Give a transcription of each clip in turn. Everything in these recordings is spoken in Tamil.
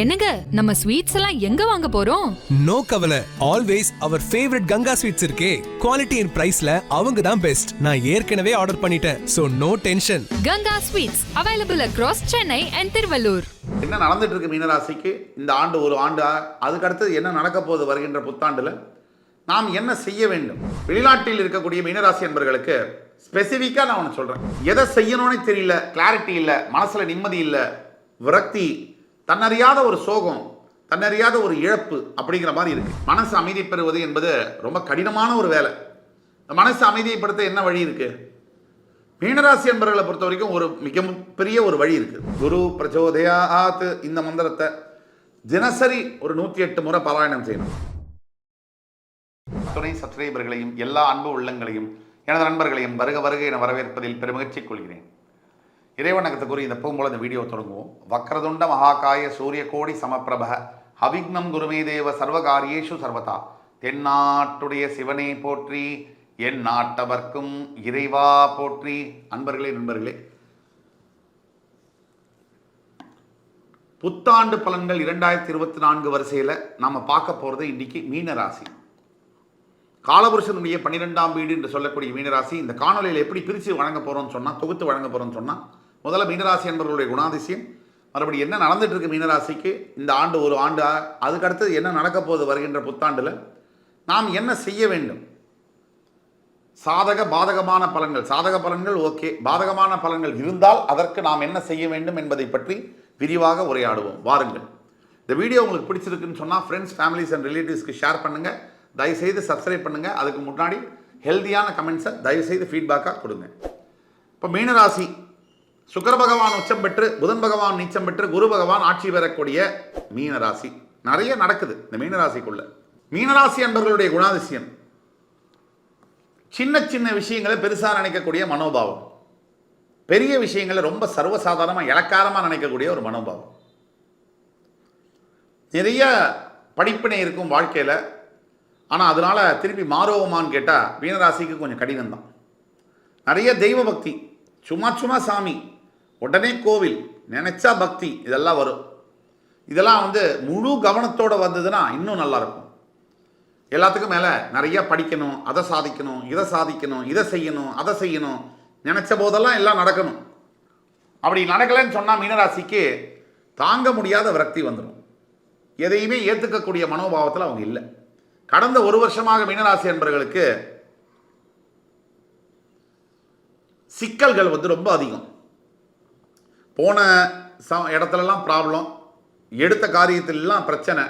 என்னங்க நம்ம ஸ்வீட்ஸ் எல்லாம் எங்க வாங்க போறோம்? நோ கவலை. ஆல்வேஸ் அவர் ஃபேவரட் கங்கா ஸ்வீட்ஸ் இருக்கே. குவாலிட்டி அண்ட் பிரைஸ்ல அவங்க தான் பெஸ்ட் நான் ஏற்கனவே ஆர்டர் பண்ணிட்டேன். So no tension Ganga sweets available across Chennai and Thiruvallur என்ன நடந்துட்டு இருக்கு மீனராசிக்கு இந்த ஆண்டு ஒரு ஆண்டு. அதுக்கு அடுத்தது என்ன நடக்க போகுது வருகின்ற புத்தாண்டுல? நாம் என்ன செய்ய வேண்டும்? வெளிநாட்டில் இருக்கக்கூடிய மீனராசி என்பர்களுக்கு ஸ்பெசிஃபிக்காக நான் ஒன்று சொல்கிறேன் எதை செய்யணும்னே தெரியல கிளாரிட்டி இல்லை மனசில் நிம்மதி இல்லை விரக்தி தன்னறியாத ஒரு சோகம் தன்னறியாத ஒரு இழப்பு அப்படிங்கிற மாதிரி இருக்கு. மனசு அமைதி பெறுவது என்பது ரொம்ப கடினமான ஒரு வேலை. மனசு அமைதிப்படுத்த என்ன வழி இருக்கு? மீனராசி என்பர்களை பொறுத்த வரைக்கும் ஒரு மிக பெரிய ஒரு வழி இருக்கு. குரு பிரச்சோதயாத் இந்த மந்திரத்தை தினசரி ஒரு நூற்றி எட்டு முறை பாராயணம் செய்யணும். துணை சப்ஸ்கிரைபர்களையும் எல்லா அன்பு உள்ளங்களையும் எனது நண்பர்களையும் வருக வருக என வரவேற்பதில் பெருமகிழ்ச்சி கொள்கிறேன். இறைவணக்கத்தை கூறி இந்த பூம்போல இந்த வீடியோ தொடங்குவோம். வக்ரதுண்ட மகாகாய சூரிய கோடி சமப்பிரப அவிக்னம் குருமே தேவ சர்வகாரியேஷு சர்வதா. தென்னாட்டுடைய சிவனை போற்றி என் நாட்டவர்க்கும் இறைவா போற்றி. அன்பர்களே நண்பர்களே. புத்தாண்டு பலன்கள் இரண்டாயிரத்தி இருபத்தி நான்கு வரிசையில் நாம் பார்க்க போகிறது இன்றைக்கி மீனராசி. காலபுருஷனுடைய பன்னிரெண்டாம் வீடு என்று சொல்லக்கூடிய மீனராசி இந்த காணொலியில் எப்படி பிரித்து வழங்க போகிறோம்னு சொன்னால் தொகுத்து வழங்க போகிறோம்னு சொன்னால் முதல்ல மீனராசி என்பவர்களுடைய குணாதிசயம். மறுபடி என்ன நடந்துட்டு இருக்கு மீனராசிக்கு? இந்த ஆண்டு ஒரு ஆண்டு அதுக்கடுத்தது அதுக்கு என்ன நடக்க போகுது வருகின்ற புத்தாண்டில்? நாம் என்ன செய்ய வேண்டும்? சாதக பாதகமான பலன்கள். சாதக பலன்கள் ஓகே. பாதகமான பலன்கள் இருந்தால் அதற்கு நாம் என்ன செய்ய வேண்டும் என்பதை பற்றி விரிவாக உரையாடுவோம். வாருங்கள். இந்த வீடியோ உங்களுக்கு பிடிச்சிருக்குன்னு சொன்னால் ஃப்ரெண்ட்ஸ் ஃபேமிலிஸ் அண்ட் ரிலேட்டிவ்ஸ்க்கு ஷேர் பண்ணுங்கள் தயவுசெய்து சப்ஸ்கிரைப் பண்ணுங்கள் அதுக்கு முன்னாடி ஹெல்தியான கமெண்ட்ஸை தயவுசெய்து ஃபீட்பேக்காக கொடுங்க. இப்போ மீனராசி சுக்கர பகவான் உச்சம் பெற்று புதன் பகவான் நீச்சம் பெற்று குரு பகவான் ஆட்சி பெறக்கூடிய மீனராசி நிறைய நடக்குது இந்த மீனராசிக்குள்ள மீனராசி என்பவர்களுடைய குணாதிசயம். சின்ன சின்ன விஷயங்களை பெருசாக நினைக்கக்கூடிய மனோபாவம். பெரிய விஷயங்களை ரொம்ப சர்வசாதாரணமாக இலக்காரமாக நினைக்கக்கூடிய ஒரு மனோபாவம். நிறைய படிப்பினை இருக்கும் வாழ்க்கையில் ஆனால் அதனால் திருப்பி மாறுவோமான்னு கேட்டால் மீனராசிக்கு கொஞ்சம் கடினம் தான் நிறைய தெய்வ பக்தி சும்மா சும்மா சாமி உடனே கோவில் நினைச்சா பக்தி இதெல்லாம் வரும். இதெல்லாம் வந்து முழு கவனத்தோடு வந்ததுன்னா இன்னும் நல்லா இருக்கும் எல்லாத்துக்கும் மேலே நிறைய படிக்கணும் அதை சாதிக்கணும் இதை சாதிக்கணும் இதை செய்யணும் அதை செய்யணும். நினச்ச போதெல்லாம் எல்லாம் நடக்கணும். அப்படி நடக்கலைன்னு சொன்னால் மீனராசிக்கு தாங்க முடியாத விரக்தி வந்துடும் எதையுமே ஏற்றுக்கக்கூடிய மனோபாவத்தில் அவங்க இல்லை. கடந்த ஒரு வருஷமாக மீனராசி என்பவர்களுக்கு சிக்கல்கள் வந்து ரொம்ப அதிகம். போன ச இடத்துலலாம் ப்ராப்ளம் எடுத்த காரியத்திலலாம் பிரச்சனை.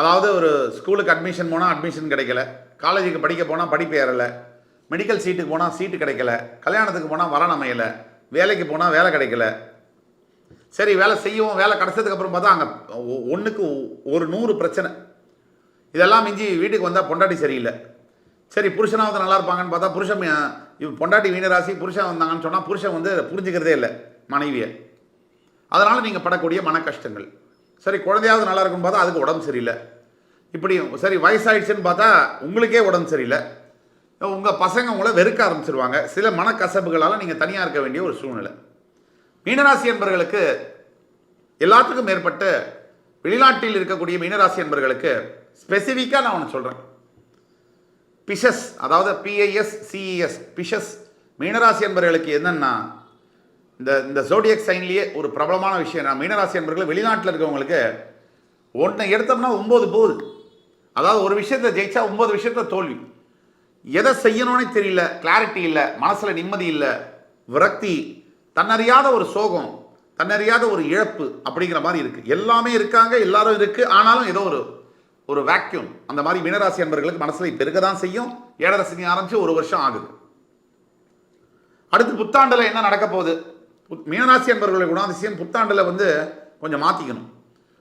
அதாவது ஒரு ஸ்கூலுக்கு அட்மிஷன் போனால் அட்மிஷன் கிடைக்கல. காலேஜுக்கு படிக்க போனால் படிப்பு ஏறலை. மெடிக்கல் சீட்டுக்கு போனால் சீட்டு கிடைக்கல. கல்யாணத்துக்கு போனால் வரன் அமையலை. வேலைக்கு போனால் வேலை கிடைக்கல. சரி வேலை செய்வோம். வேலை கிடச்சதுக்கு அப்புறம் பார்த்தா அங்கே ஒன்றுக்கு ஒரு நூறு பிரச்சனை. இதெல்லாம் மிஞ்சி வீட்டுக்கு வந்தால் பொண்டாட்டி சரியில்லை. சரி புருஷனாவது நல்லா இருப்பாங்கன்னு பார்த்தா புருஷன் பொண்டாட்டி வீணராசி புருஷன் வந்தாங்கன்னு சொன்னால் புருஷன் வந்து புரிஞ்சுக்கிறதே இல்லை. மனைவியை அதனால் நீங்கள் படக்கூடிய மன கஷ்டங்கள் சரி குழந்தையாவது நல்லா இருக்குன்னு பார்த்தா அதுக்கு உடம்பு சரியில்லை. இப்படி சரி வயசாயிடுச்சுன்னு பார்த்தா உங்களுக்கே உடம்பு சரியில்லை. உங்கள் பசங்க உங்களை வெறுக்க ஆரம்பிச்சிருவாங்க. சில மனக்கசப்புகளால் நீங்கள் தனியாக இருக்க வேண்டிய ஒரு சூழ்நிலை. மீனராசி என்பர்களுக்கு எல்லாத்துக்கும் மேற்பட்டு வெளிநாட்டில் இருக்கக்கூடிய மீனராசி என்பர்களுக்கு ஸ்பெசிஃபிக்காக நான் ஒன்று சொல்கிறேன் பிஷஸ் அதாவது பிஐஎஸ் சிஇஎஸ் பிஷஸ் மீனராசி என்பர்களுக்கு என்னென்னா இந்த இந்த ஜோடியக் சைன்லேயே ஒரு பிரபலமான விஷயம் நான் மீனராசி என்பர்கள் வெளிநாட்டில் இருக்கவங்களுக்கு ஒன்றை எடுத்தோம்னா ஒம்பது போகுது. அதாவது ஒரு விஷயத்தை ஜெயிச்சா ஒம்பது விஷயத்த தோல்வி. எதை செய்யணும்னே தெரியல கிளாரிட்டி இல்லை மனசில் நிம்மதி இல்லை விரக்தி தன்னறியாத ஒரு சோகம் தன்னறியாத ஒரு இழப்பு அப்படிங்கிற மாதிரி இருக்குது எல்லாமே இருக்காங்க எல்லாரும் இருக்குது ஆனாலும் ஏதோ ஒரு ஒரு வேக்யூம் அந்த மாதிரி மீனராசி அன்பர்களுக்கு மனசில் இப்போ இருக்க தான் செய்யும். ஏழரை சனி ஆரம்பிச்சு ஒரு வருஷம் ஆகுது. அடுத்து புத்தாண்டில் என்ன நடக்க போகுது? மீனராசி என்பவர்களுடைய குணாதிசயம் புத்தாண்டில் வந்து கொஞ்சம் மாற்றிக்கணும்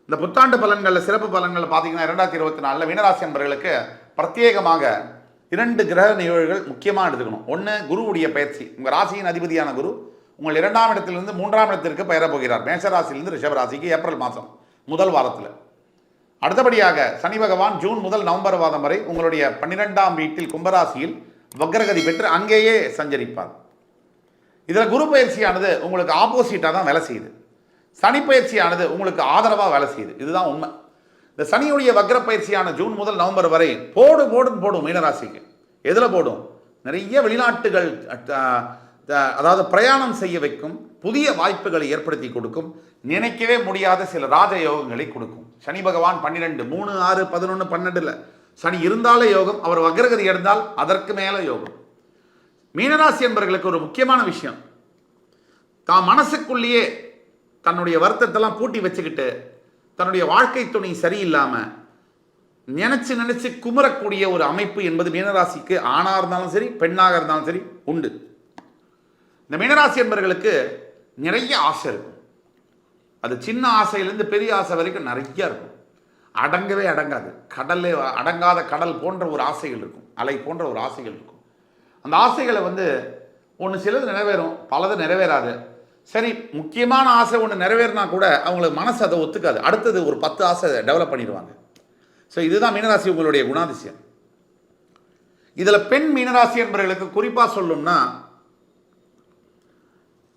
இந்த புத்தாண்டு பலன்களில் சிறப்பு பலன்களில் பார்த்தீங்கன்னா இரண்டாயிரத்தி இருபத்தி நாலில் மீனராசி என்பவர்களுக்கு பிரத்யேகமாக இரண்டு கிரக நிகழ்வுகள் முக்கியமாக எடுத்துக்கணும். ஒன்று குருவுடைய பயிற்சி. உங்கள் ராசியின் அதிபதியான குரு உங்கள் இரண்டாம் இடத்திலிருந்து மூன்றாம் இடத்திற்கு பெயரப் போகிறார் மேஷ ராசியிலிருந்து ஏப்ரல் மாதம் முதல் வாரத்தில். அடுத்தபடியாக சனி பகவான் ஜூன் முதல் நவம்பர் மாதம் வரை உங்களுடைய பன்னிரெண்டாம் வீட்டில் கும்பராசியில் வக்ரகதி பெற்று அங்கேயே சஞ்சரிப்பார். இதில் குரு பயிற்சியானது உங்களுக்கு ஆப்போசிட்டாக தான் வேலை செய்யுது. சனி பயிற்சியானது உங்களுக்கு ஆதரவாக வேலை செய்யுது. இதுதான் உண்மை. இந்த சனியுடைய வக்ர பயிற்சியான ஜூன் முதல் நவம்பர் வரை போடு போடுன்னு போடும் மீனராசிக்கு எதில் போடும்? நிறைய வெளிநாட்டுகள் அதாவது பிரயாணம் செய்ய வைக்கும் புதிய வாய்ப்புகளை ஏற்படுத்தி கொடுக்கும். நினைக்கவே முடியாத சில ராஜ யோகங்களை கொடுக்கும். சனி பகவான் பன்னிரெண்டு மூணு ஆறு பதினொன்று பன்னெண்டில் சனி இருந்தாலே யோகம் அவர் வக்ரகதி இருந்தால் அதற்கு மேலே யோகம். மீனராசி என்பர்களுக்கு ஒரு முக்கியமான விஷயம். தான் மனசுக்குள்ளேயே தன்னுடைய வருத்தத்தெல்லாம் பூட்டி வச்சுக்கிட்டு தன்னுடைய வாழ்க்கை துணை சரியில்லாமல் நினச்சி நினச்சி குமரக்கூடிய ஒரு அமைப்பு என்பது மீனராசிக்கு ஆணாக இருந்தாலும் சரி பெண்ணாக இருந்தாலும் சரி உண்டு. இந்த மீனராசி என்பர்களுக்கு நிறைய ஆசை இருக்கும். அது சின்ன ஆசையிலேருந்து பெரிய ஆசை வரைக்கும் நிறைய இருக்கும். அடங்கவே அடங்காது. கடல்லே அடங்காத கடல் போன்ற ஒரு ஆசைகள் இருக்கும். அலை போன்ற ஒரு ஆசைகள் இருக்கும். அந்த ஆசைகளை வந்து ஒன்று சிலது நிறைவேறும் பலது நிறைவேறாது. சரி முக்கியமான ஆசை ஒன்று நிறைவேறினா கூட அவங்களுக்கு மனசு அதை ஒத்துக்காது. அடுத்தது ஒரு பத்து ஆசை டெவலப் பண்ணிடுவாங்க. ஸோ இதுதான் மீனராசி உங்களுடைய குணாதிசயம். இதில் பெண் மீனராசி என்பவர்களுக்கு குறிப்பாக சொல்லணும்னா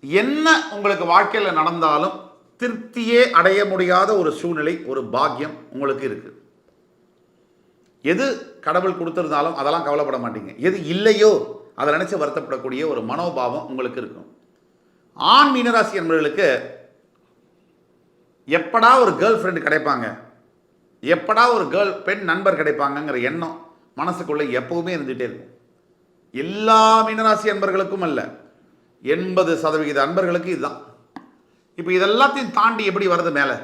என்ன உங்களுக்கு வாழ்க்கையில் நடந்தாலும் திருப்தியே அடைய முடியாத ஒரு சூழ்நிலை ஒரு பாக்கியம் உங்களுக்கு இருக்குது எது கடவுள் கொடுத்துருந்தாலும் அதெல்லாம் கவலைப்பட மாட்டீங்க. எது இல்லையோ அதை நினச்சி வருத்தப்படக்கூடிய ஒரு மனோபாவம் உங்களுக்கு இருக்கும். ஆண் மீனராசி என்பவர்களுக்கு எப்படா ஒரு கேர்ள் ஃப்ரெண்டு கிடைப்பாங்க? எப்படா ஒரு கேர்ள் பெண் நண்பர் கிடைப்பாங்கங்கிற எண்ணம் மனசுக்குள்ளே எப்பவுமே இருந்துகிட்டே இருக்கும். எல்லா மீனராசி அன்பர்களுக்கும் அல்ல எண்பது சதவிகித அன்பர்களுக்கு இதுதான். இப்போ இதெல்லாத்தையும் தாண்டி எப்படி வருது மேலே?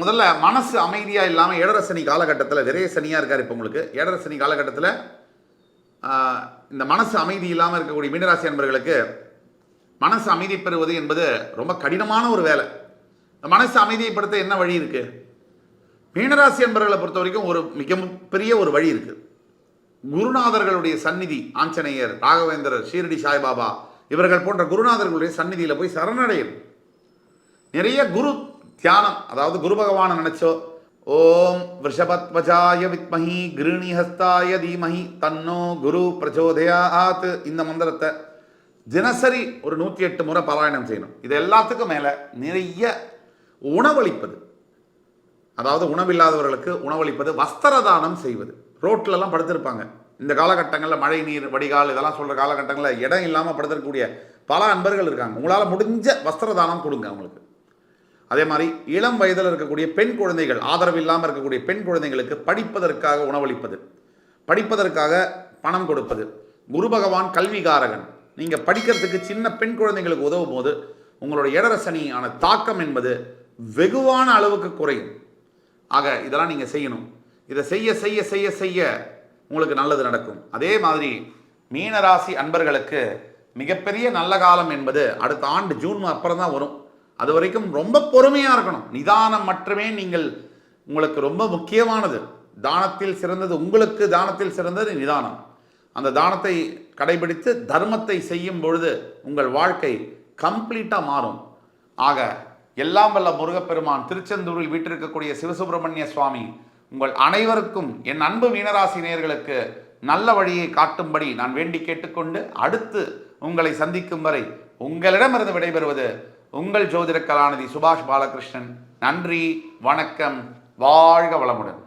முதல்ல மனசு அமைதியாக இல்லாமல் இடரசனி காலகட்டத்தில் விரைய சனியாக இருக்கார் இப்போ உங்களுக்கு. இடரசனி காலகட்டத்தில் இந்த மனசு அமைதி இல்லாமல் இருக்கக்கூடிய மீனராசி அன்பர்களுக்கு மனசு அமைதி பெறுவது என்பது ரொம்ப கடினமான ஒரு வேலை. இந்த மனசு அமைதியைப்படுத்த என்ன வழி இருக்குது மீனராசி அன்பர்களை பொறுத்த வரைக்கும் ஒரு மிக பெரிய ஒரு வழி இருக்குது குருநாதர்களுடைய சந்நிதி ஆஞ்சநேயர் ராகவேந்திரர் ஷீரடி சாய்பாபா இவர்கள் போன்ற குருநாதர்களுடைய சந்நிதியில் போய் சரணடையும் நிறைய குரு தியானம் அதாவது குரு பகவானை நினைச்சோ ஓம் ரிஷபத்வஜாய வித்மஹி கிருணிஹஸ்தாய தீமஹி. தன்னோ குரு பிரச்சோதயாத். இந்த மந்திரத்தை தினசரி ஒரு நூற்றி எட்டு முறை பாராயணம் செய்யணும். இது எல்லாத்துக்கும் மேலே நிறைய உணவளிப்பது. அதாவது உணவில்லாதவர்களுக்கு உணவளிப்பது வஸ்திர தானம் செய்வது. ரோட்லலாம் படுத்திருப்பாங்க. இந்த காலகட்டங்களில் மழை நீர் வடிகால் இதெல்லாம் சொல்கிற காலகட்டங்களில் இடம் இல்லாமல் படுத்திருக்கக்கூடிய பல அன்பர்கள் இருக்காங்க. உங்களால் முடிஞ்ச வஸ்திர தானம் கொடுங்க அவங்களுக்கு. அதே மாதிரி இளம் வயதில் இருக்கக்கூடிய பெண் குழந்தைகள் ஆதரவு இல்லாமல் இருக்கக்கூடிய பெண் குழந்தைகளுக்கு படிப்பதற்காக உணவளிப்பது படிப்பதற்காக பணம் கொடுப்பது. குரு பகவான் கல்விகாரகன். நீங்கள் படிக்கிறதுக்கு சின்ன பெண் குழந்தைகளுக்கு உதவும் போது உங்களோட இடரசனியான தாக்கம் என்பது வெகுவான அளவுக்கு குறையும். ஆக இதெல்லாம் நீங்கள் செய்யணும். இதை செய்ய செய்ய செய்ய செய்ய உங்களுக்கு நல்லது நடக்கும். அதே மாதிரி மீனராசி அன்பர்களுக்கு மிகப்பெரிய நல்ல காலம் என்பது அடுத்த ஆண்டு ஜூன் அப்புறம் தான் வரும். அது வரைக்கும் ரொம்ப பொறுமையாக இருக்கணும். நிதானம் மட்டுமே நீங்கள் உங்களுக்கு ரொம்ப முக்கியமானது. தானத்தில் சிறந்தது உங்களுக்கு தானத்தில் சிறந்தது நிதானம். அந்த தானத்தை கடைபிடித்து தர்மத்தை செய்யும் பொழுது உங்கள் வாழ்க்கை கம்ப்ளீட்டாக மாறும். ஆக எல்லாம் வல்ல முருகப்பெருமான் திருச்செந்தூரில் வீட்டிருக்கக்கூடிய சிவசுப்பிரமணிய சுவாமி உங்கள் அனைவருக்கும் என் அன்பு மீனராசி நேர்களுக்கு நல்ல வழியை காட்டும்படி நான் வேண்டி கேட்டுக்கொண்டு அடுத்து உங்களை சந்திக்கும் வரை உங்களிடமிருந்து விடைபெறுவது உங்கள் ஜோதிட கலாநிதி சுபாஷ் பாலகிருஷ்ணன். நன்றி வணக்கம் வாழ்க வளமுடன்.